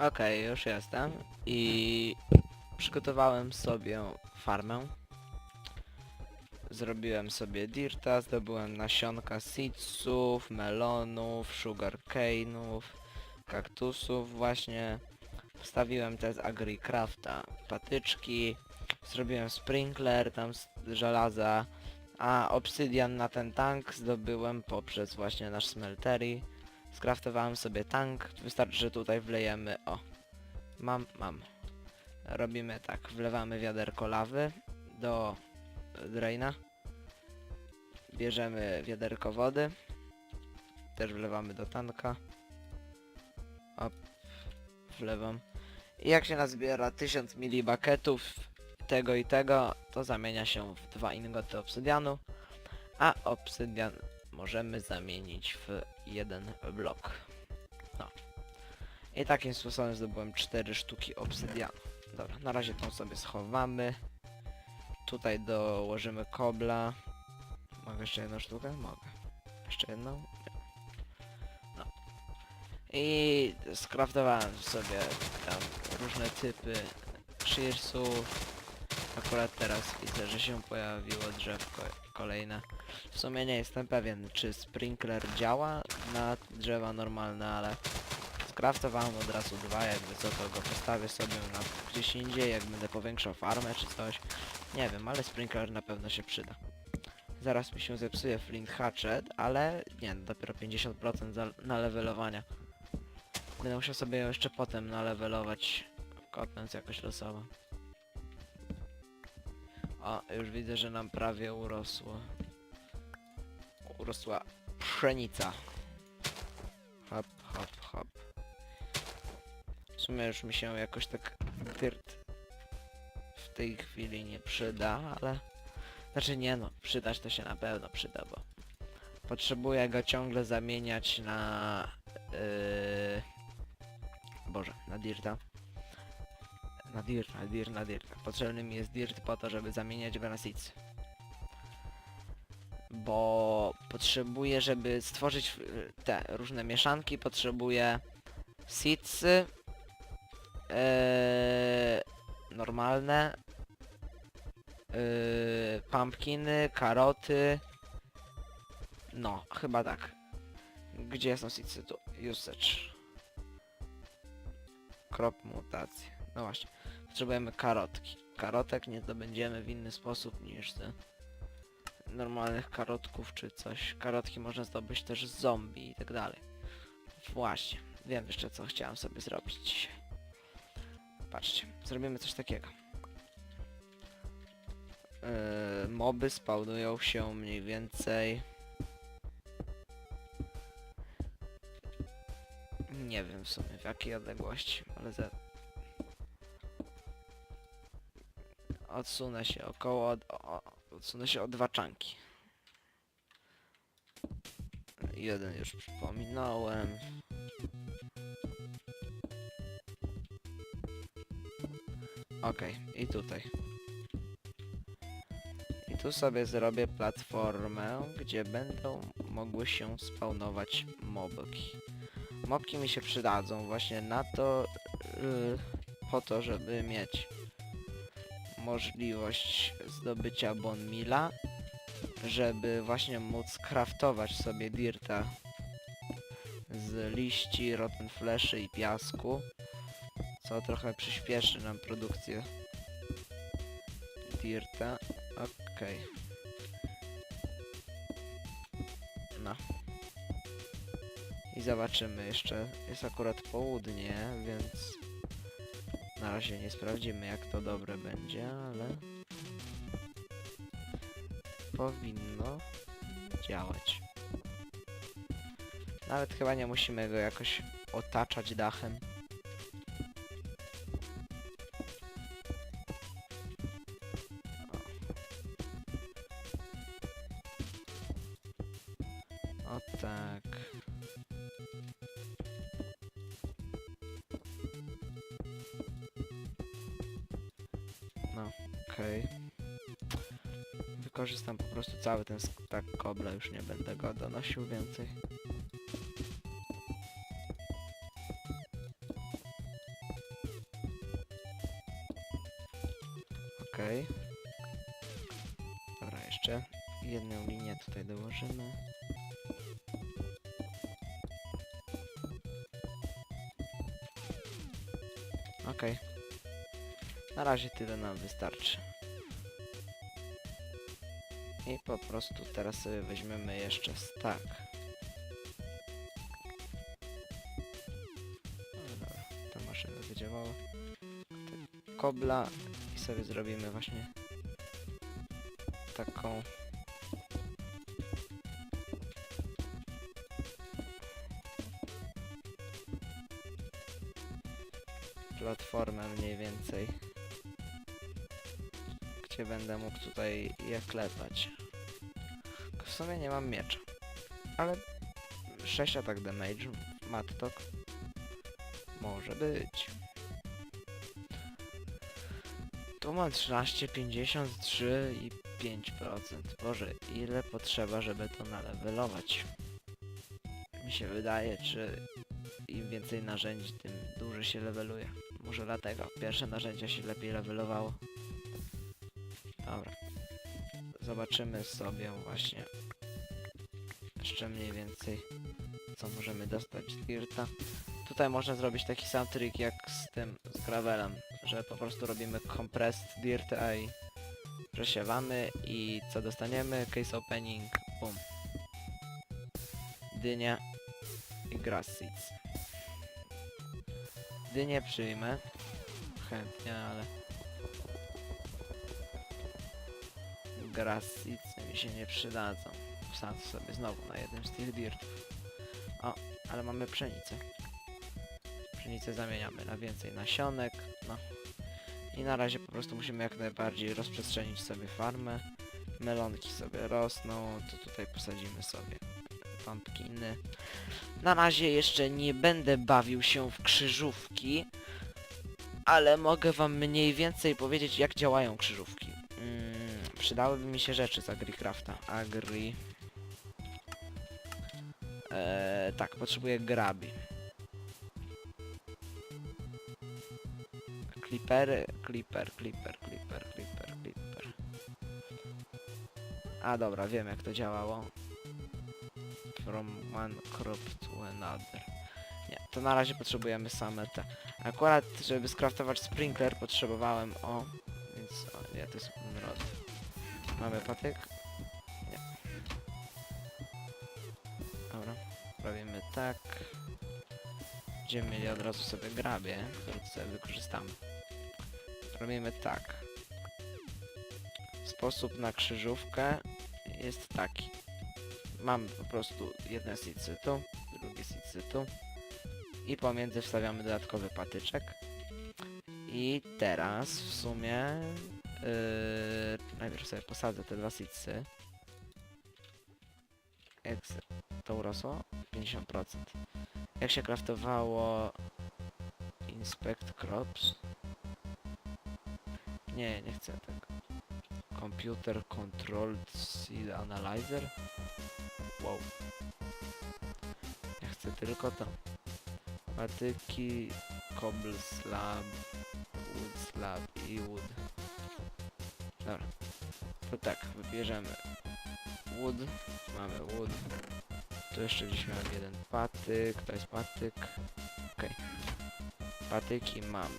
Okej, już jestem i przygotowałem sobie farmę. Zrobiłem sobie dirta, zdobyłem nasionka seedsów, melonów, sugarcane'ów, kaktusów właśnie. Wstawiłem też AgriCrafta patyczki, zrobiłem sprinkler tam z żelaza, a obsydian na ten tank zdobyłem poprzez właśnie nasz smeltery. Skraftowałem sobie tank, wystarczy, że tutaj wlejemy, o, mam, mam. Robimy tak, wlewamy wiaderko lawy do draina. Bierzemy wiaderko wody, też wlewamy do tanka. Op, wlewam. I jak się nazbiera 1000 mili bucketów tego i tego, to zamienia się w dwa ingoty obsydianu, a obsydian możemy zamienić w jeden blok. No. I takim sposobem zdobyłem 4 sztuki obsydianu. Dobra, na razie tą sobie schowamy. Tutaj dołożymy kobla. Mogę jeszcze jedną sztukę? Mogę. Jeszcze jedną? No. I skraftowałem sobie tam różne typy shearsów. Akurat teraz widzę, że się pojawiło drzewko kolejne. W sumie nie jestem pewien, czy sprinkler działa na drzewa normalne, ale skraftowałem od razu dwa, jakby co to go postawię sobie na gdzieś indziej, jak będę powiększał farmę czy coś. Nie wiem, ale sprinkler na pewno się przyda. Zaraz mi się zepsuje flint hatchet, ale nie, dopiero 50% za, na levelowania. Będę musiał sobie ją jeszcze potem nalewelować, kotnąc jakoś losowo. O, już widzę, że nam prawie urosło. Urosła pszenica. Hop, hop, hop. W sumie już mi się jakoś tak dirt w tej chwili nie przyda, ale... Znaczy nie no, przydać to się na pewno przyda, bo... Potrzebuję go ciągle zamieniać na... Yy... Boże, na dirta. Na dirt, na dirt, na dirt. Potrzebny mi jest dirt po to, żeby zamieniać go na seeds. Bo potrzebuję, żeby stworzyć y, te różne mieszanki, potrzebuję seedsy yy, normalne, yy, pumpkiny, karoty. No, chyba tak. Gdzie są seedsy? Tu. Usage. Krop mutacji. No właśnie. Potrzebujemy karotki. Karotek nie zdobędziemy w inny sposób niż z normalnych karotków czy coś. Karotki można zdobyć też z zombie i tak dalej. Właśnie. Wiem jeszcze co chciałem sobie zrobić dzisiaj. Patrzcie. Zrobimy coś takiego. Yy, moby spawnują się mniej więcej... Nie wiem w sumie w jakiej odległości, ale za... Odsunę się około... od- O, odsunę się o dwa czanki. Jeden już przypominałem. Okej, i tutaj. I tu sobie zrobię platformę, gdzie będą mogły się spawnować mobki. Mobki mi się przydadzą właśnie na to, yy, po to, żeby mieć możliwość zdobycia bon mila, żeby właśnie móc craftować sobie dirta z liści, rotten fleszy i piasku, co trochę przyspieszy nam produkcję dirta. Okej. No. I zobaczymy jeszcze. Jest akurat południe, więc na razie nie sprawdzimy jak to dobre będzie, ale powinno działać. Nawet chyba nie musimy go jakoś otaczać dachem. No, okej. Okay. Wykorzystam po prostu cały ten stak koble, już nie będę go donosił więcej. Okej. Okay. Dobra, jeszcze jedną linię tutaj dołożymy. Okej. Okay. Na razie tyle nam wystarczy. I po prostu teraz sobie weźmiemy jeszcze stack. Ta maszyna zadziałała. Kobla i sobie zrobimy właśnie taką platformę mniej więcej będę mógł tutaj je klepać w sumie nie mam miecza ale 6 atak damage mattok może być tu mam 13, 53 i 5%. Boże, ile potrzeba, żeby to nalewelować? Mi się wydaje, czy im więcej narzędzi, tym dłużej się leveluje. Może dlatego pierwsze narzędzia się lepiej levelowało. Dobra. Zobaczymy sobie właśnie jeszcze mniej więcej co możemy dostać z Dirta. Tutaj można zrobić taki sam trik jak z tym, z Gravelem, że po prostu robimy compressed Dirta i przesiewamy i co dostaniemy? Case opening, boom. Dynia i grass seeds. Dynię przyjmę. Chętnie, ale... Grass seeds mi się nie przydadzą. Wsadzę sobie znowu na jednym z tych dirtów. O, ale mamy pszenicę. Pszenicę zamieniamy na więcej nasionek, no. I na razie po prostu musimy jak najbardziej rozprzestrzenić sobie farmę. Melonki sobie rosną, to tutaj posadzimy sobie pumpkiny. Na razie jeszcze nie będę bawił się w krzyżówki, ale mogę wam mniej więcej powiedzieć jak działają krzyżówki. Przydałyby mi się rzeczy z Agricrafta. Agri... Eee, tak, potrzebuję grabi. Clippery, clipper, clipper, clipper, clipper, clipper. A dobra, wiem jak to działało. From one crop to another. Nie, to na razie potrzebujemy same te. Akurat, żeby skraftować sprinkler potrzebowałem o... Więc, o nie, to jest rod. Mamy patyk? Nie. Dobra, robimy tak. Będziemy mieli od razu sobie grabie, które sobie wykorzystamy. Robimy tak. Sposób na krzyżówkę jest taki. Mamy po prostu jedne seedsy tu, drugie seedsy tu i pomiędzy wstawiamy dodatkowy patyczek. I teraz w sumie yy, najpierw sobie posadzę te dwa seedsy. Jak to urosło? 50%. Jak się kraftowało Inspect Crops? Nie, nie chcę tego. Computer Controlled Seed Analyzer? Wow. Ja chcę tylko to. Patyki, cobble slab, wood slab i wood. Dobra. To tak, wybierzemy wood. Mamy wood. Tu jeszcze gdzieś miałem jeden patyk. To jest patyk. Okej. Patyki mamy.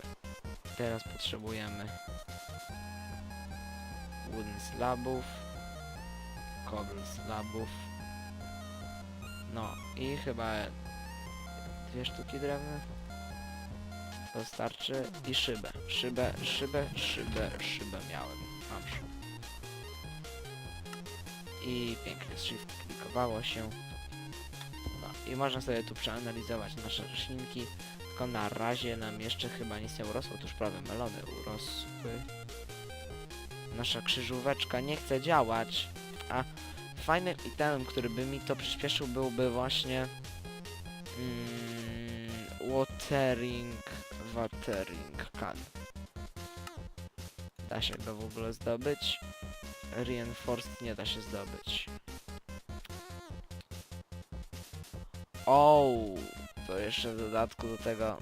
Teraz potrzebujemy wooden slabów, cobble slabów. No i chyba dwie sztuki drewna. To starczy i szybę. Szybę, szybę, szybę, szybę miałem. I pięknie shift klikowało się. No i można sobie tu przeanalizować nasze roślinki. Tylko na razie nam jeszcze chyba nic nie urosło. Otóż prawie melony urosły. Nasza krzyżóweczka nie chce działać. A fajnym itemem, który by mi to przyspieszył byłby właśnie mm, watering watering can. Da się go w ogóle zdobyć. Reinforced nie da się zdobyć. O, to jeszcze w dodatku do tego.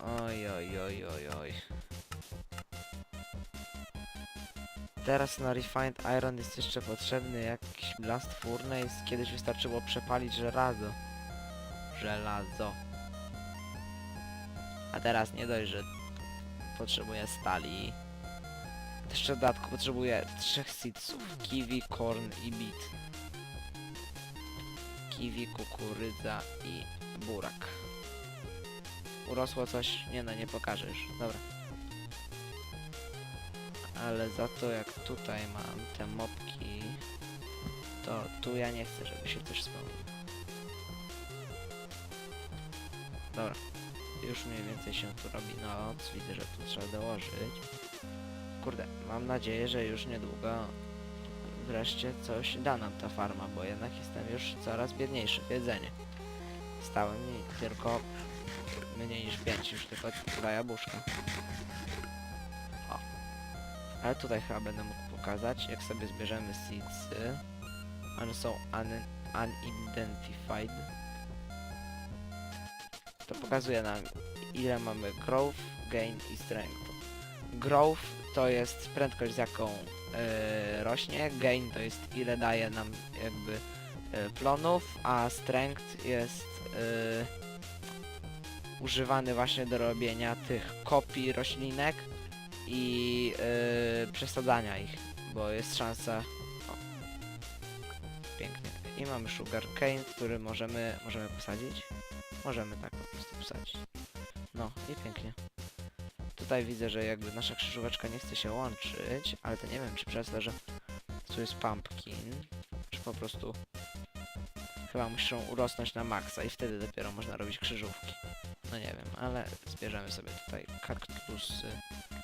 Oj, oj, oj, oj, oj. Teraz na Refined Iron jest jeszcze potrzebny jakiś Blast Furnace. Kiedyś wystarczyło przepalić żelazo. Żelazo. A teraz nie dość, że potrzebuję stali. Jeszcze dodatku potrzebuję trzech seedsów. Kiwi, corn i beet. Kiwi, kukurydza i burak. Urosło coś? Nie no, nie pokażę już. Dobra. Ale za to jak tutaj mam te mopki, to tu ja nie chcę, żeby się coś spełniło. Dobra. Już mniej więcej się tu robi noc. Widzę, że tu trzeba dołożyć. Kurde, mam nadzieję, że już niedługo wreszcie coś da nam ta farma, bo jednak jestem już coraz biedniejszy w jedzenie. Stało mi tylko mniej niż 5, już tylko dwa jabłuszka. O. Ale tutaj chyba będę mógł pokazać, jak sobie zbierzemy seedsy. One są un unidentified. To pokazuje nam ile mamy growth, gain i strength. Growth to jest prędkość z jaką e, rośnie, gain to jest ile daje nam jakby e, plonów, a strength jest e, używany właśnie do robienia tych kopii roślinek i przesadzania ich, bo jest szansa... O. Pięknie. I mamy sugar cane, który możemy, możemy posadzić. Możemy tak po prostu posadzić. No i pięknie. Tutaj widzę, że jakby nasza krzyżóweczka nie chce się łączyć, ale to nie wiem, czy przez to, że tu jest pumpkin, czy po prostu chyba muszą urosnąć na maksa i wtedy dopiero można robić krzyżówki. No nie wiem, ale zbierzemy sobie tutaj kaktusy.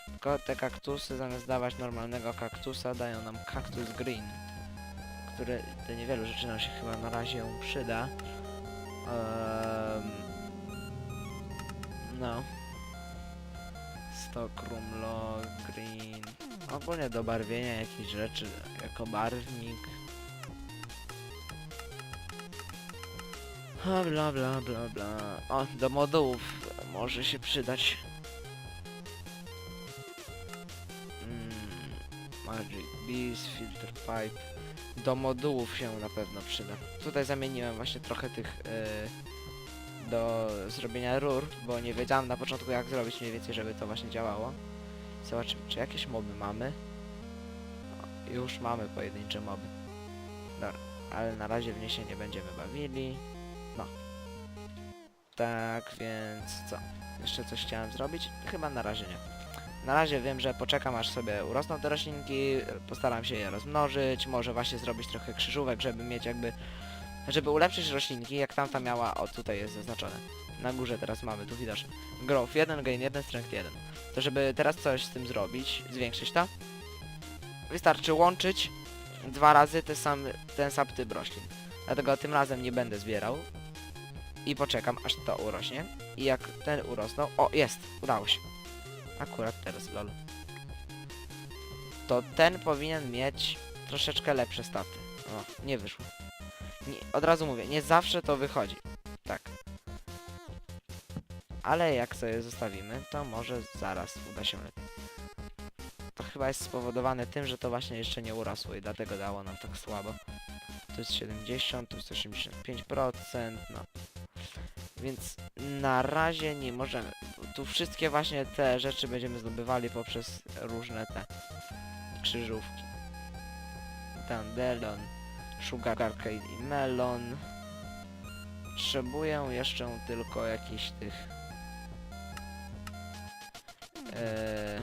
Tylko te kaktusy zamiast dawać normalnego kaktusa dają nam kaktus green, który do niewielu rzeczy nam się chyba na razie przyda. Ehm, no. Stockroom log, green. Ogólnie do barwienia jakichś rzeczy jako barwnik. Ha, bla bla bla bla. O, do modułów może się przydać. Mm, Magic Bees, Filter Pipe. Do modułów się na pewno przyda. Tutaj zamieniłem właśnie trochę tych yy, do zrobienia rur, bo nie wiedziałem na początku jak zrobić mniej więcej, żeby to właśnie działało. Zobaczymy, czy jakieś moby mamy. O, już mamy pojedyncze moby. Dobra, ale na razie w nie się nie będziemy bawili. No. Tak, więc co? Jeszcze coś chciałem zrobić? Chyba na razie nie. Na razie wiem, że poczekam aż sobie urosną te roślinki, postaram się je rozmnożyć, może właśnie zrobić trochę krzyżówek, żeby mieć jakby... Żeby ulepszyć roślinki, jak tamta miała, o tutaj jest zaznaczone. Na górze teraz mamy, tu widoczne. Growth 1, gain 1, strength 1. To żeby teraz coś z tym zrobić, zwiększyć to, wystarczy łączyć dwa razy te sam, ten sam typ roślin. Dlatego tym razem nie będę zbierał i poczekam aż to urośnie. I jak ten urosnął, o jest, udało się. Akurat teraz, lol. To ten powinien mieć troszeczkę lepsze staty. O, nie wyszło. Nie, od razu mówię, nie zawsze to wychodzi. Tak. Ale jak sobie zostawimy, to może zaraz uda się lepiej. To chyba jest spowodowane tym, że to właśnie jeszcze nie urosło i dlatego dało nam tak słabo. To jest 70, to jest 85%, no. Więc na razie nie możemy. Tu wszystkie właśnie te rzeczy będziemy zdobywali poprzez różne te krzyżówki. Dandelon, Sugarcane i Melon. Potrzebuję jeszcze tylko jakichś tych... Eee,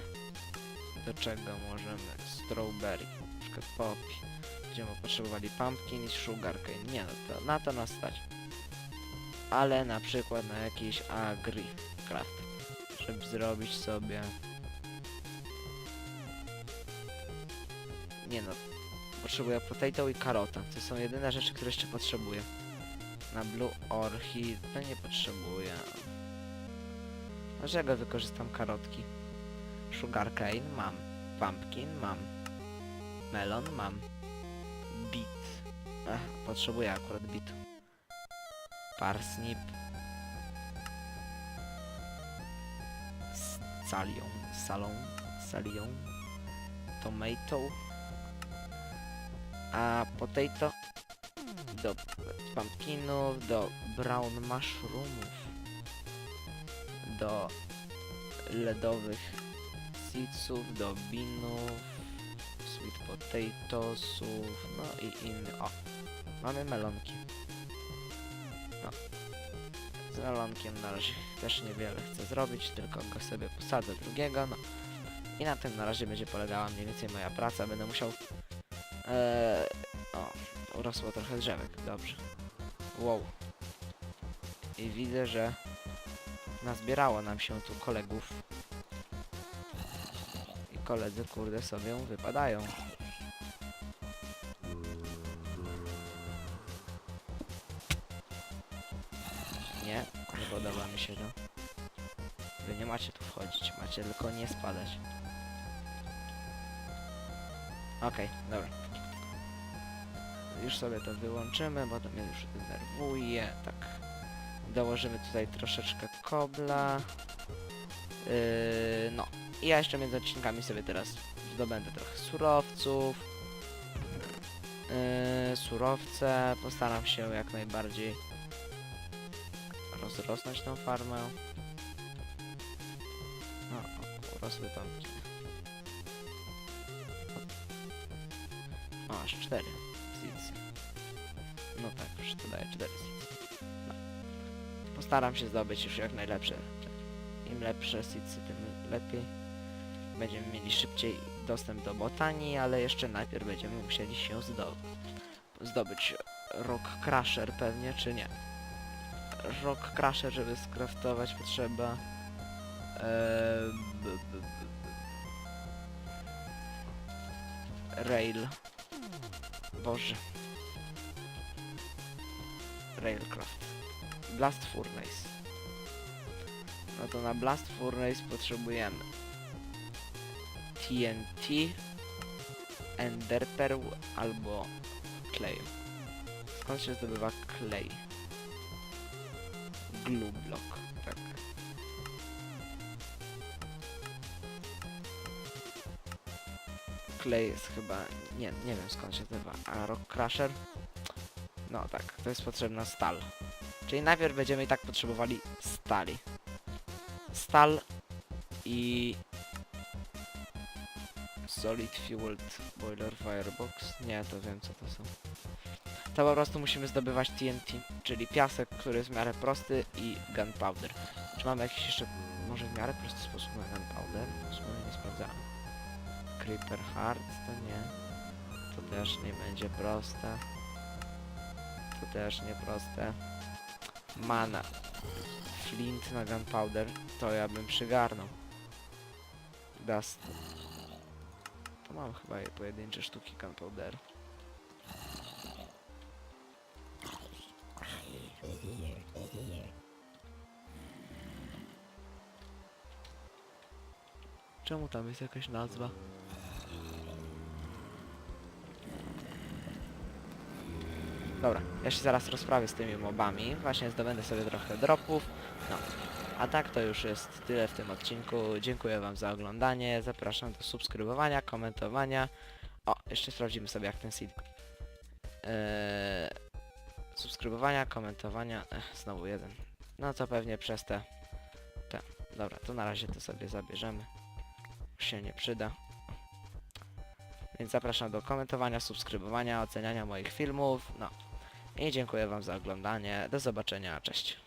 do czego możemy? Strawberry, na przykład poppy. Będziemy potrzebowali pumpkin i sugarcane. Nie no, to, na to nas stać. Ale na przykład na jakiś agri craft, żeby zrobić sobie... Nie no, potrzebuję potato i karota. To są jedyne rzeczy, które jeszcze potrzebuję. Na blue orchid nie potrzebuję. Dlaczego wykorzystam karotki? Sugarcane mam. Pumpkin mam. Melon mam. Beet. Ech, potrzebuję akurat beetu. Parsnip. S- Salią. Salią. Tomato. A potato do pumpkinów, do brown mushroomów, do ledowych seedsów, do beanów, sweet potatosów, no i inny. O, mamy melonki. No. Z melonkiem na razie też niewiele chcę zrobić, tylko go sobie posadzę drugiego, no. I na tym na razie będzie polegała mniej więcej moja praca. Będę musiał... Eee, o, urosło trochę drzewek, dobrze. Wow. I widzę, że nazbierało nam się tu kolegów. I koledzy, kurde, sobie wypadają. Nie, nie podoba mi się to. Wy nie macie tu wchodzić, macie tylko nie spadać. Okej, dobra. Już sobie to wyłączymy, bo to mnie już denerwuje. Tak. Dołożymy tutaj troszeczkę kobla. Yy, no. Ja jeszcze między odcinkami sobie teraz zdobędę trochę surowców. Yy, surowce. Postaram się jak najbardziej rozrosnąć tą farmę. No, urosły pumpkiny. O, aż cztery. Daje cztery seeds. No. Postaram się zdobyć już jak najlepsze. Im lepsze seedsy, tym lepiej. Będziemy mieli szybciej dostęp do botanii, ale jeszcze najpierw będziemy musieli się zdo zdobyć Rock Crusher pewnie, czy nie. Rock Crusher, żeby skraftować potrzeba Eee, b, b, b. Rail. Boże. Railcraft. Blast Furnace. No to na Blast Furnace potrzebujemy TNT, Ender Pearl albo Clay. Skąd się zdobywa Clay? Glue Block, tak. Clay jest chyba... Nie, nie wiem skąd się zdobywa. A Rock Crusher? No tak, to jest potrzebna stal. Czyli najpierw będziemy i tak potrzebowali stali. Stal i... Solid Fueled Boiler Firebox. Nie, to wiem co to są. To po prostu musimy zdobywać TNT, czyli piasek, który jest w miarę prosty i gunpowder. Czy mamy jakiś jeszcze może w miarę prosty sposób na gunpowder? W sumie nie sprawdzałem. Creeper Heart to nie. To też nie będzie proste. To też nie proste. Mana. Flint na gunpowder. To ja bym przygarnął. Dust. To mam chyba je pojedyncze sztuki gunpowderu. Czemu tam jest jakaś nazwa? Dobra, ja się zaraz rozprawię z tymi mobami. Właśnie zdobędę sobie trochę dropów. No. A tak to już jest tyle w tym odcinku. Dziękuję wam za oglądanie. Zapraszam do subskrybowania, komentowania. O, jeszcze sprawdzimy sobie jak ten seed. Eee, subskrybowania, komentowania. Ech, znowu jeden. No to pewnie przez te... te. Dobra, to na razie to sobie zabierzemy. Już się nie przyda. Więc zapraszam do komentowania, subskrybowania, oceniania moich filmów. No. I dziękuję wam za oglądanie. Do zobaczenia. Cześć.